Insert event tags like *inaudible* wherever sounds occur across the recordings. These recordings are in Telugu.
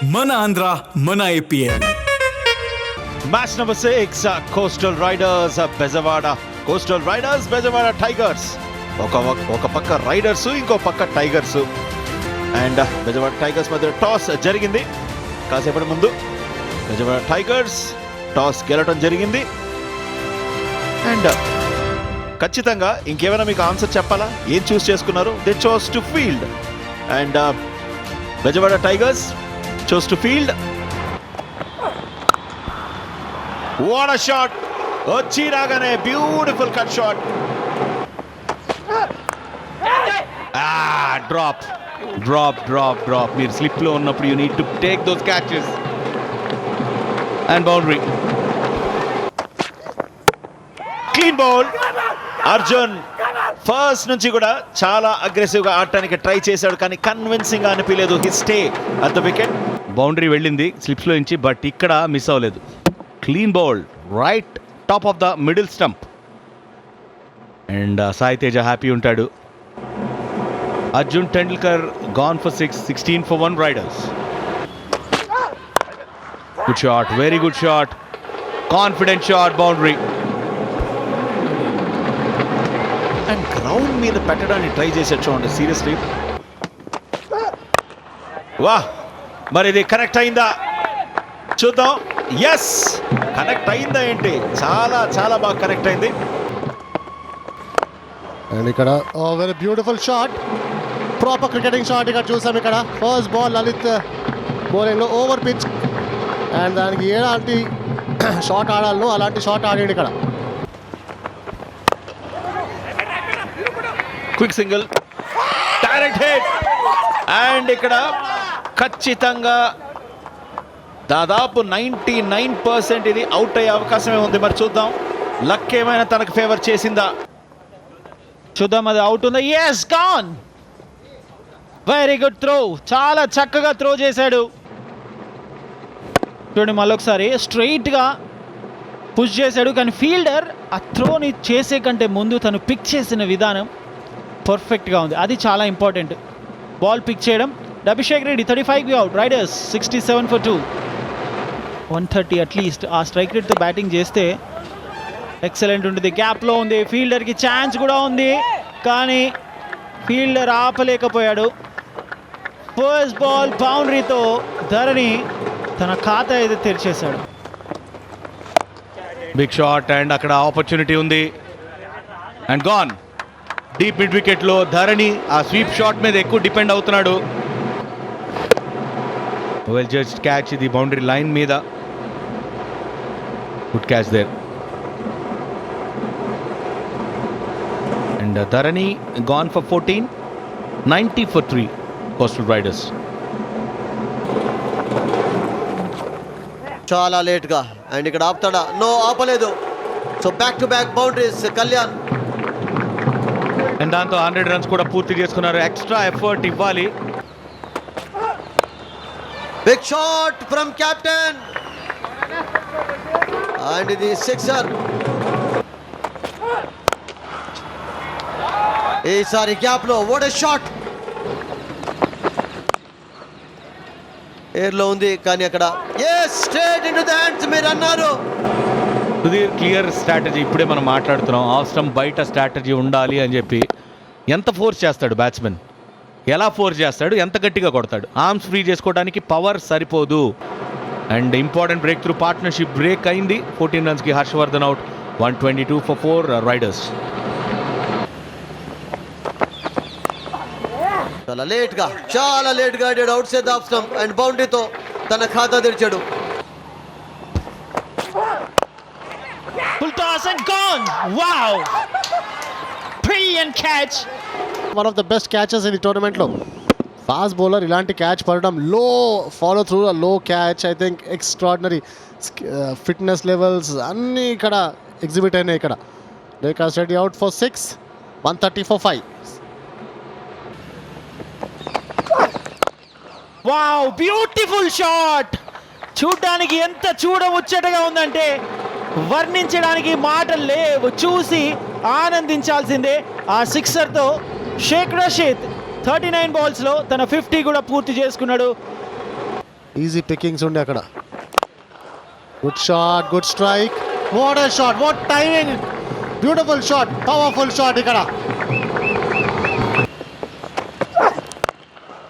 ఆంధ్ర మన IPL match number six Coastal Riders Bezawada Coastal Riders Bezawada Tigers ఒక ఒక పక్క రైడర్స్ ఇంకో పక్క టైగర్స్ అండ్ బెజవాడ టైగర్స్ మధ్య టాస్ జరిగింది. కాసేపటి ముందు బెజవాడ టైగర్స్ టాస్ గెలటం జరిగింది. అండ్ uh, ఖచ్చితంగా ఇంకేమైనా మీకు ఆన్సర్ చెప్పాలా? ఏం చూస్ చేసుకున్నారు? They chose to field and Bezawada Tigers chose to field what a shot వచ్చి రాగానే beautiful cut shot drop drop drop drop మీరు స్లిప్లో ఉన్నప్పుడు you need to take those catches and boundary clean bowl Arjun first నుంచి కూడా చాలా అగ్రెసివ్గా ఆడటానికి ట్రై చేశాడు కానీ కన్విన్సింగ్గా అనిపించలేదు. He at the wicket boundary వెళ్ళింది స్లిప్స్లో నుంచి బట్ ఇక్కడ మిస్ అవ్వలేదు. Clean bowl right top of the middle stump and Sai Teja happy ఉంటాడు. Arjun Tendulkar gone for six sixteen for one Riders good shot very good shot confident shot boundary and ground మీద పెట్టడానికి ట్రై చేసాడు చూడండి సీరియస్లీ వా మరి ఇది కనెక్ట్ అయిందా? చూద్దాం. ఎస్ కనెక్ట్ అయిందా ఏంటి? చాలా చాలా బాగా కనెక్ట్ అయింది. అండ్ ఇక్కడ very beautiful shot proper cricketing shot ఇక్కడ చూసాం ఇక్కడ. ఫస్ట్ బాల్ లలిత్ బౌలింగ్లో ఓవర్ పిచ్ అండ్ దానికి ఎలాంటి *clears throat* షాట్ ఆడాలను అలాంటి షాట్ ఆడాడు ఇక్కడ. Quick single direct hit and ఇక్కడ ఖచ్చితంగా దాదాపు నైంటీ నైన్ పర్సెంట్ ఇది అవుట్ అయ్యే అవకాశమే ఉంది. మరి చూద్దాం. లక్ ఏమైనా తనకు ఫేవర్ చేసిందా? చూద్దాం అది అవుట్ ఉందా? Yes gone very good throw చాలా చక్కగా త్రో చేశాడు. చూడండి మళ్ళొకసారి స్ట్రైట్గా పుష్ చేశాడు. కానీ ఫీల్డర్ ఆ త్రోని చేసే కంటే ముందు తను పిక్ చేసిన విధానం పర్ఫెక్ట్గా ఉంది. అది చాలా ఇంపార్టెంట్ బాల్ పిక్ చేయడం Abhishek Reddy thirty five out Riders sixty seven for two one thirty at least ఆ స్ట్రైక్ రేట్తో బ్యాటింగ్ చేస్తే ఎక్సలెంట్ ఉంటుంది. గ్యాప్లో ఉంది. ఫీల్డర్కి ఛాన్స్ కూడా ఉంది. కానీ ఫీల్డర్ ఆపలేకపోయాడు. ఫస్ట్ బాల్ బౌండరీతో ధరణి తన ఖాతా అయితే తెరిచేశాడు. బిగ్ షాట్ అండ్ అక్కడ ఆపర్చునిటీ ఉంది. అండ్ గాన్ డీప్ మిడ్ వికెట్లో ధరణి ఆ స్వీప్ షాట్ మీద ఎక్కువ డిపెండ్ అవుతున్నాడు. వెల్ జస్ట్ క్యాచ్ ఇది బౌండరీ లైన్ మీద good catch there and Dharani gone for fourteen ninety for three Coastal Riders చాలా లేట్గా అండ్ ఇక్కడ ఆపుతాడా? నో ఆపలేదు. So back to back boundaries Kalyan and దాంతో హండ్రెడ్ రన్స్ కూడా పూర్తి చేసుకున్నారు. ఎక్స్ట్రా ఎఫర్ట్ ఇవ్వాలి. Big shot from captain and ఇది సిక్సర్ ఈసారి క్యాప్లో ఓట్ షాట్ ఎయిర్లో ఉంది కానీ అక్కడ a straight in the hands మీరు అన్నారు. సుధీర్ క్లియర్ స్ట్రాటజీ ఇప్పుడే మనం మాట్లాడుతున్నాం. అవసరం బయట స్ట్రాటజీ ఉండాలి అని చెప్పి ఎంత ఫోర్స్ చేస్తాడు బ్యాట్స్మెన్ ఎలా ఫోర్స్ చేస్తాడు? ఎంత గట్టిగా కొడతాడు? ఆర్మ్స్ ఫ్రీ చేసుకోవడానికి పవర్ సరిపోదు. And important breakthrough partnership break అయింది. Fourteen రన్స్కి Harshavardhan out. One twenty two for four riders. చాలా లేట్గా చాలా లేట్గా ఆడాడు out side off stump and బౌండరీతో తన ఖాతా తెరిచాడు. Full toss and gone wow brilliant catch one of the best catches ఇది టోర్నమెంట్లో ఫాస్ట్ బౌలర్ ఇలాంటి క్యాచ్ పడడం లో ఫాలో త్రూ లో catch I think extraordinary fitness levels అన్నీ ఇక్కడ ఎగ్జిబిట్ అయినాయి ఇక్కడ. రేఖాస్ study out for six one thirty four five wow beautiful shot చూడడానికి ఎంత చూడముచ్చటగా ఉందంటే వర్ణించడానికి మాటలు లేవు. చూసి ఆనందించాల్సిందే ఆ సిక్సర్తో షేక్ రషీద్ థర్టీ నైన్ బాల్స్లో తన ఫిఫ్టీ కూడా పూర్తి చేసుకున్నాడు. ఈజీ పికింగ్స్ ఉండే అక్కడ. Good shot good strike what shot what timing beautiful shot powerful shot ఇక్కడ.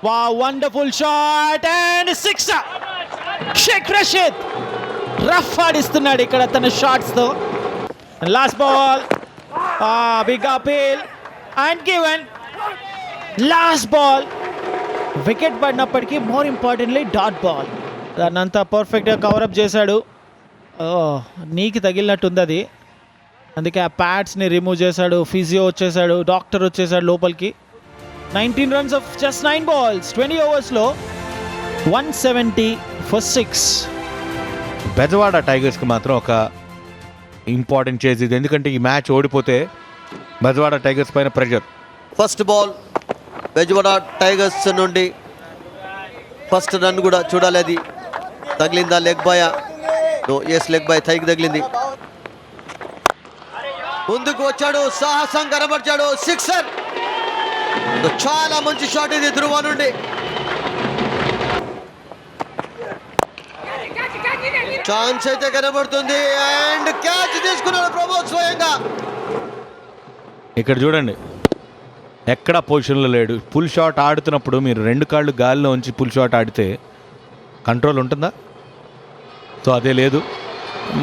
వా wonderful shot and six Shaikh Rasheed rough ఆడిస్తున్నాడు ఇక్కడ తన షాట్స్తో last ball big appeal and given last ball wicket పడినప్పటికీ more importantly dot ball దాన్ని అంతా పర్ఫెక్ట్గా కవరప్ చేశాడు. నీకు తగిలినట్టుంది అది. అందుకే ఆ ప్యాడ్స్ని రిమూవ్ చేశాడు ఫిజియో వచ్చేసాడు డాక్టర్ వచ్చేసాడు లోపలికి. Nineteen runs off just nine balls twenty ఓవర్స్లో one seventy for six Bezawada టైగర్స్కి మాత్రం ఒక ఇంపార్టెంట్ చేజ్ ఇది. ఎందుకంటే ఈ మ్యాచ్ ఓడిపోతే బెజవాడ టైగర్స్ పైన pressure first ball Bezawada Tigers నుండి ఫస్ట్ రన్ కూడా చూడాలి అది తగిలిందా leg bye? Yes leg bye తైకి తగిలింది. ముందుకు వచ్చాడు సాహసం కనబరిచాడు సిక్సర్. చాలా మంచి షాట్ ఇది ధృవ నుండి. ఛాన్స్ అయితే కనబడుతుంది. అండ్ క్యాచ్ తీసుకున్నాడు ప్రమోద్ స్వయంగా. ఇక్కడ చూడండి. ఎక్కడ పొజిషన్లో లేడు. పుల్ షాట్ ఆడుతున్నప్పుడు మీరు రెండు కాళ్ళు గాలిలో ఉంచి పుల్ షాట్ ఆడితే కంట్రోల్ ఉంటుందా? సో అదే లేదు.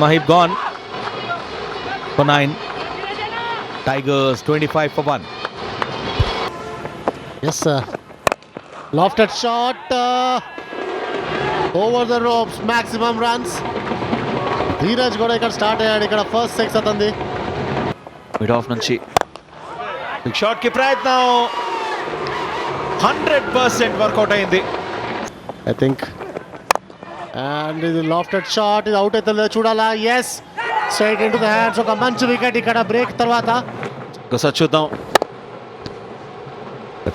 Mahib gone for nine Tigers twenty five for one yes lofted shot over the ropes maximum runs Dheeraj కూడా ఇక్కడ స్టార్ట్ అయ్యాడు. ఇక్కడ ఫస్ట్ సిక్స్ అతంది మిడ్ ఆఫ్ నుంచి బిగ్ షాట్కి ప్రయత్నం. హండ్రెడ్ పర్సెంట్ వర్కౌట్ అయింది. ఐ థింక్ అండ్ ఇది లాఫ్టెడ్ షాట్ ఇది అవుట్ అవుతుందో. చూడాలా? Yes straight into the hands ఒక మంచి వికెట్ ఇక్కడ. బ్రేక్ తర్వాత. ఒకసారి చూద్దాం.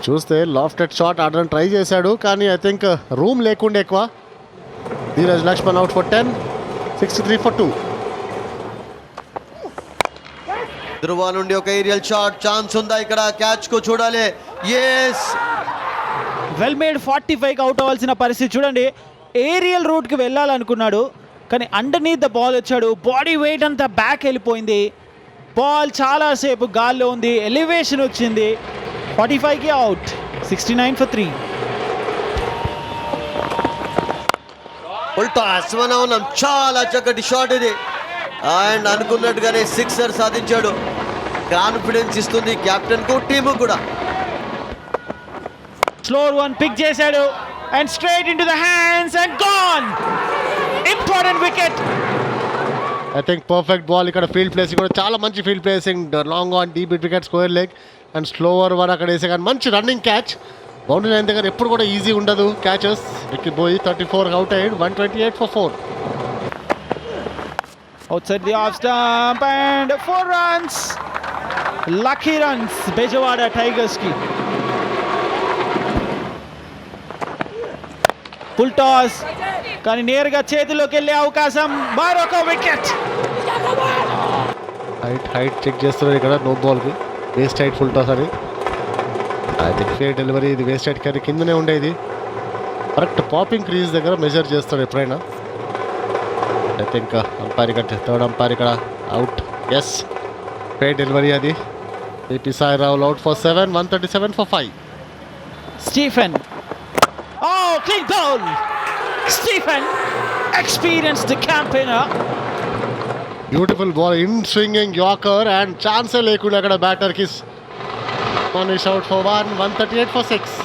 చూస్తే లాఫ్టెడ్ షాట్ ఆడడానికి ట్రై చేశాడు. కానీ ఐ థింక్ రూమ్ లేకుండా ఎక్కువ. Dheeraj Lakshman out for ten sixty three for two Dhruva నుండి ఒక ఏరియల్ షాట్ ఛాన్స్ ఉందా ఇక్కడ? క్యాచ్కు చూడాలి. ఎస్ వెల్ మేడ్ ఫార్టీ ఫైవ్కి అవుట్ అవ్వాల్సిన పరిస్థితి. చూడండి ఏరియల్ రూట్కి వెళ్ళాలనుకున్నాడు కానీ అండర్నీత్ ద బాల్ వచ్చాడు. బాడీ వెయిట్ అంతా బ్యాక్ వెళ్ళిపోయింది. బాల్ చాలాసేపు గాల్లో ఉంది. ఎలివేషన్ వచ్చింది. ఫార్టీ ఫైవ్కి out sixty nine for three ఉల్టా అశ్వనవనం చాలా చక్కటి షాట్ ఇది. అండ్ అనుకున్నట్టుగానే సిక్సర్ సాధించాడు. కాన్ఫిడెన్స్ ఇస్తుంది కెప్టెన్కు టీము కూడా. స్లోర్ వన్ పిక్ చేశాడు. And straight into the hands and gone important wicket I think perfect ball ఇక్కడ ఫీల్డ్ ప్లేసింగ్ కూడా చాలా మంచి field placing long on deep wicket square leg and slower one అక్కడ వేసే కానీ మంచి రన్నింగ్ క్యాచ్ బౌండరీ లైన్ దగ్గర ఎప్పుడు కూడా ఈజీ ఉండదు. క్యాచెస్ ఎక్కిపోయి థర్టీ ఫోర్ అవుట్ అయ్యాడు one twenty eight for four outside the off stump and four runs. Lucky runs Bezawada Tigers ki. Full toss కానీ నేరుగా చేతిలోకి వెళ్ళే అవకాశం మరొక వికెట్ హైట్ హైట్ చెక్ చేస్తున్నారు ఇక్కడ నో బాల్కి వేస్ట్ హైట్ ఫుల్ టాస్ అని అది. ఫేర్ డెలివరీ ఇది వేస్ట్ హైట్ కానీ కిందనే ఉండేది. కరెక్ట్ పాపింగ్ క్రీజ్ దగ్గర మెజర్ చేస్తాడు ఎప్పుడైనా. ఐ థింక్ అంపైర్ ఇక్కడ థర్డ్ అంపైర్ ఇక్కడ అవుట్ ఎస్ ఫేర్ డెలివరీ అది A P Sai Rahul out for seven one thirty seven for five Stephen oh clean bowl Stephen experienced campaigner beautiful ball inswinging yorker and ఛాన్సే లేకుండా అక్కడ బ్యాటర్కి Manish out for one one thirty eight for six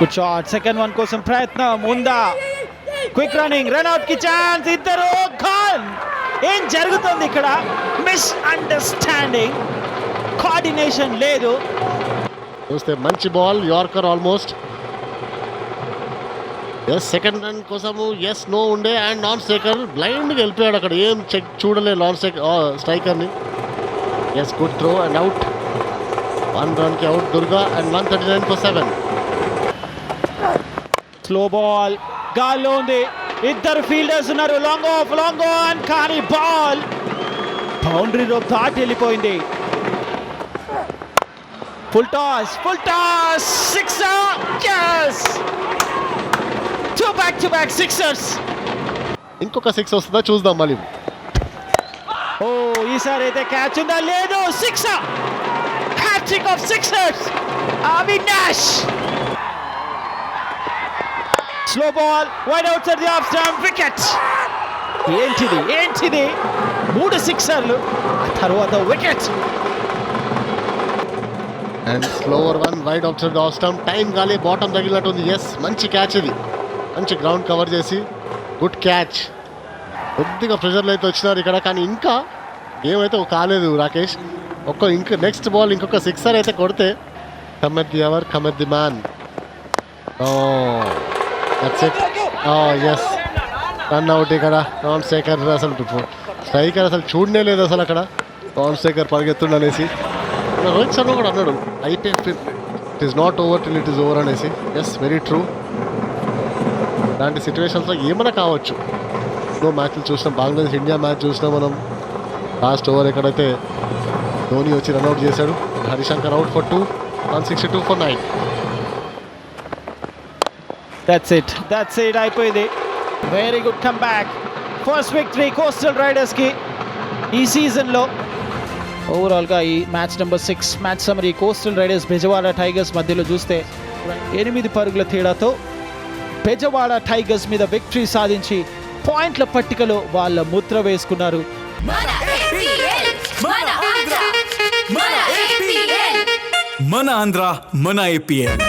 good shot second one కోసం ప్రయత్నం. ఉందా? Quick running. రన్అట్కి ఛాన్స్. ఇద్దరు ఖాన్ ఏం జరుగుతుంది ఇక్కడ? మిస్ అండర్స్టాండింగ్ కోఆర్డినేషన్ లేదు. చూస్తే మంచి ball. Yorker almost. Yes second run కోసము ఎస్ నో ఉండే. అండ్ నాన్ స్ట్రైకర్ బ్లైండ్గా వెళ్ళిపోయాడు అక్కడ. ఏం చెక్ చూడలే non strike స్ట్రైకర్ని. Yes good throw and out one రన్కి out Durga and one thirty nine for seven slow ball. గాల్లో ఉంది. ఇద్దరు ఫీల్డర్స్ ఉన్నారు. లాంగ్ ఆఫ్ లాంగ్ ఆన్ కానీ బాల్. బౌండరీలో దాటి వెళ్ళిపోయింది. Full toss full toss. Sixer yes! Two back to back sixers. ఇంకొక సిక్స్ వస్తుందా? చూద్దాం మళ్ళీ. ఓ ఈసారి అయితే క్యాచ్ ఉందా? లేదు. Sixer hat trick of sixers Avinash slow ball wide outside the off stump wicket ఏంటిది? ఏంటిది? మూడు సిక్సర్లు ఆ తర్వాత wicket and slower one wide outside off stump time గాలి బాటమ్ తగిలినట్టుంది ఎస్ మంచి క్యాచ్ ఇది. మంచి గ్రౌండ్ కవర్ చేసి గుడ్ క్యాచ్ కొద్దిగా ప్రెషర్లు అయితే వచ్చినారు ఇక్కడ కానీ ఇంకా గేమ్ అయితే కాలేదు రాకేష్. ఒక్క ఇంక నెక్స్ట్ బాల్ ఇంకొక సిక్సర్ అయితే కొడితే cometh the hour cometh the man oh that's it yes run out ఇక్కడ. రామ్ శేఖర్ అసలు స్ట్రైకర్ అసలు చూడనే లేదు అసలు అక్కడ. పవన్ శేఖర్ పరిగెత్తుండనేసి మన రోహిత్ శర్మ కూడా అన్నాడు. IPL it is not over till it is over అనేసి. ఎస్ వెరీ ట్రూ ఇలాంటి సిచ్యువేషన్స్లో ఏమైనా కావచ్చు. ఎన్నో మ్యాచ్లు చూసినాం. బంగ్లాదేశ్ ఇండియా మ్యాచ్ చూసినాం మనం. లాస్ట్ ఓవర్ ఎక్కడైతే ధోని వచ్చి రన్అట్ చేశాడు. Harishankar out for two one sixty two for nine that's it that's it అయిపోయింది very good come back first victory coastal రైడర్స్కి ఈ సీజన్లో ఓవరాల్గా ఈ match number six match summary coastal riders Bezawada Tigers మధ్యలో చూస్తే ఎనిమిది పరుగుల తేడాతో బెజవాడ టైగర్స్ మీద విక్టరీ సాధించి పాయింట్ల పట్టికలో వాళ్ళ ముద్ర వేసుకున్నారు. మన ఆంధ్ర మన ఏపీఎల్